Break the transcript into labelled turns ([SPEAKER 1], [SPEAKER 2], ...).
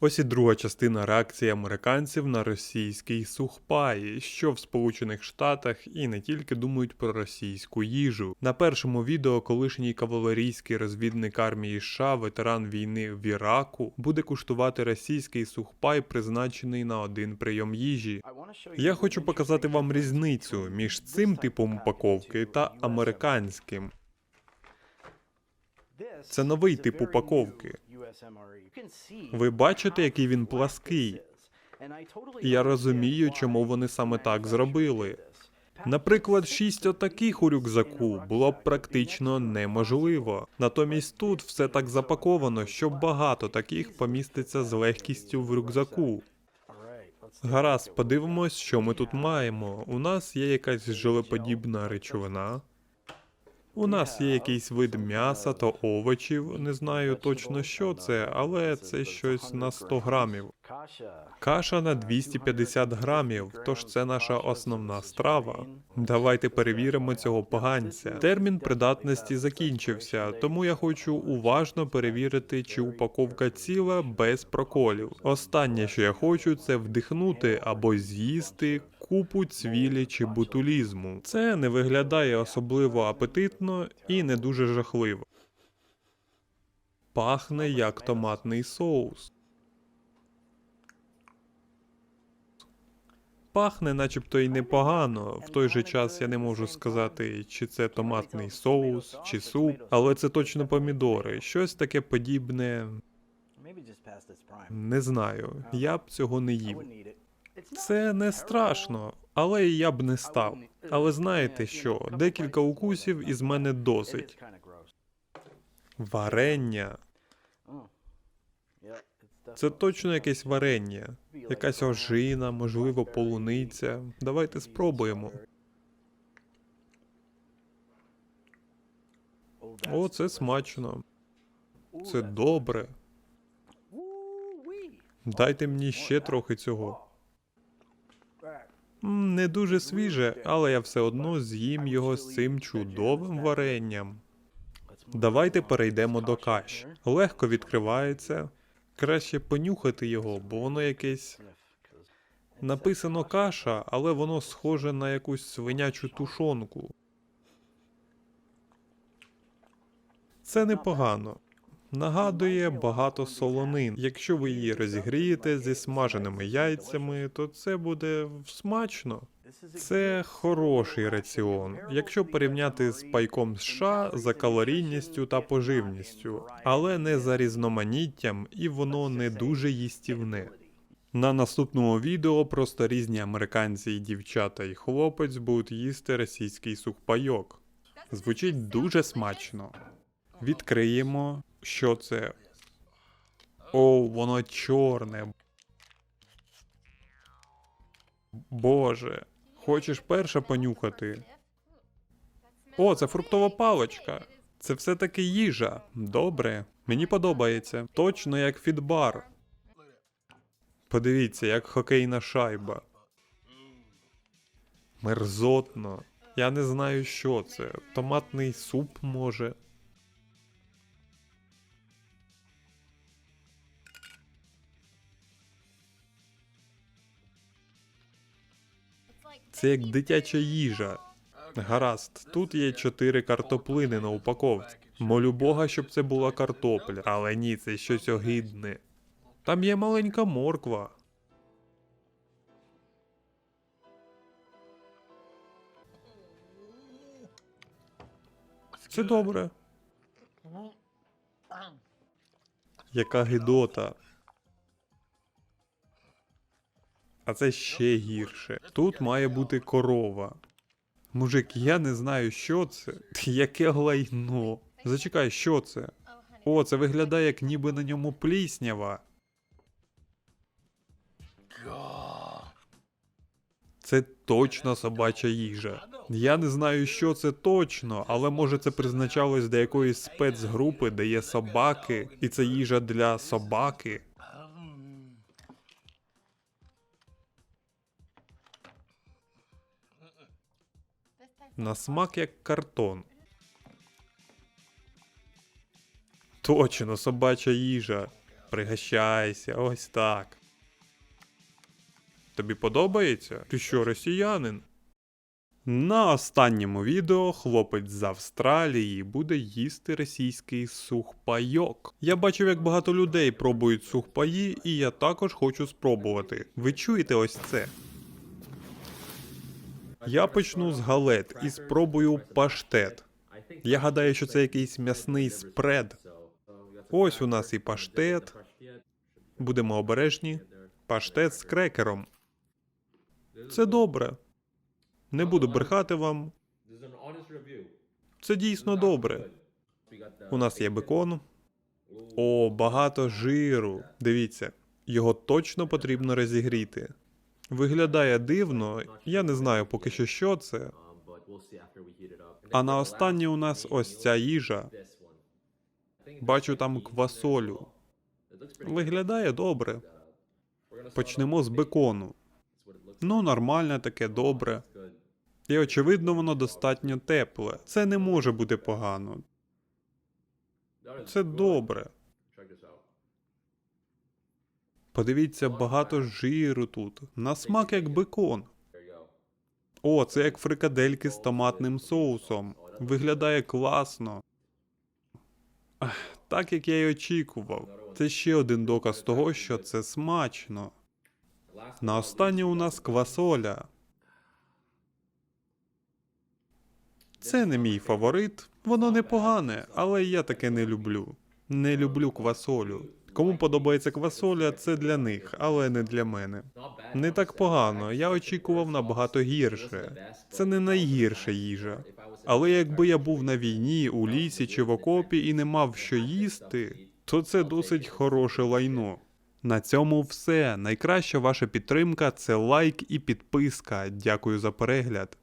[SPEAKER 1] Ось і друга частина реакції американців на російський сухпай, що в Сполучених Штатах і не тільки думають про російську їжу. На першому відео колишній кавалерійський розвідник армії США, ветеран війни в Іраку, буде куштувати російський сухпай, призначений на один прийом їжі. Я хочу показати вам різницю між цим типом упаковки та американським.
[SPEAKER 2] Це новий тип упаковки.
[SPEAKER 1] Ви бачите, який він плаский? І я розумію, чому вони саме так зробили. Наприклад, шість отаких у рюкзаку було б практично неможливо. Натомість тут все так запаковано, що багато таких поміститься з легкістю в рюкзаку. Гаразд, подивимось, що ми тут маємо. У нас є якась желеподібна речовина. У нас є якийсь вид м'яса та овочів. Не знаю точно, що це, але це щось на 100 грамів. Каша на 250 грамів, тож це наша основна страва. Давайте перевіримо цього поганця. Термін придатності закінчився, тому я хочу уважно перевірити, чи упаковка ціла без проколів. Останнє, що я хочу, це вдихнути або з'їсти купу цвілі чи бутулізму. Це не виглядає особливо апетитно і не дуже жахливо. Пахне як томатний соус. Пахне, начебто, й непогано. В той же час я не можу сказати, чи це томатний соус, чи суп, але це точно помідори. Щось таке подібне. Не знаю. Я б цього не їв. Це не страшно, але я б не став. Але знаєте що? Декілька укусів із мене досить. Варення. Це точно якесь варення, якась ожина, можливо, полуниця. Давайте спробуємо. О, це смачно. Це добре. Дайте мені ще трохи цього. Не дуже свіже, але я все одно з'їм його з цим чудовим варенням. Давайте перейдемо до каш. Легко відкривається. Краще понюхати його, бо воно якесь. Написано каша, але воно схоже на якусь свинячу тушонку. Це непогано. Нагадує багато солонин. Якщо ви її розігрієте зі смаженими яйцями, то це буде смачно. Це хороший раціон, якщо порівняти з пайком США за калорійністю та поживністю, але не за різноманіттям, і воно не дуже їстівне. На наступному відео просто різні американці і дівчата і хлопець будуть їсти російський сухпайок. Звучить дуже смачно. Відкриємо, що це. О, воно чорне. Боже, хочеш перша понюхати? О, це фруктова паличка. Це все-таки їжа. Добре. Мені подобається. Точно як фідбар. Подивіться, як хокейна шайба. Мерзотно. Я не знаю, що це. Томатний суп може. Це як дитяча їжа. Гаразд, тут є чотири картоплини на упаковці. Молю Бога, щоб це була картопля, але ні, це щось огидне. Там є маленька морква. Це добре. Яка гидота. А це ще гірше. Тут має бути корова. Мужик, я не знаю, що це. Яке глайно. Зачекай, що це? О, це виглядає, як ніби на ньому пліснява. Це точно собача їжа. Я не знаю, що це точно, але може це призначалось до якоїсь спецгрупи, де є собаки, і це їжа для собаки. На смак як картон. Точно, собача їжа. Пригощайся, ось так. Тобі подобається? Ти що, росіянин? На останньому відео хлопець з Австралії буде їсти російський сухпайок. Я бачив, як багато людей пробують сухпаї, і я також хочу спробувати. Ви чуєте ось це? Я почну з галет і спробую паштет. Я гадаю, що це якийсь м'ясний спред. Ось у нас і паштет. Будемо обережні. Паштет з крекером. Це добре. Не буду брехати вам. Це дійсно добре. У нас є бекон. О, багато жиру. Дивіться, його точно потрібно розігріти. Виглядає дивно, я не знаю поки що, що це. А на останнє у нас ось ця їжа. Бачу там квасолю. Виглядає добре. Почнемо з бекону. Ну, нормальне таке, добре. І очевидно, воно достатньо тепле. Це не може бути погано. Це добре. Подивіться, багато жиру тут. На смак як бекон. О, це як фрикадельки з томатним соусом. Виглядає класно. Так як я й очікував. Це ще один доказ того, що це смачно. На останнє у нас квасоля. Це не мій фаворит, воно непогане, але я таке не люблю. Не люблю квасолю. Кому подобається квасоля, це для них, але не для мене. Не так погано, я очікував набагато гірше. Це не найгірша їжа. Але якби я був на війні, у лісі чи в окопі і не мав що їсти, то це досить хороше лайно. На цьому все. Найкраща ваша підтримка це лайк і підписка. Дякую за перегляд.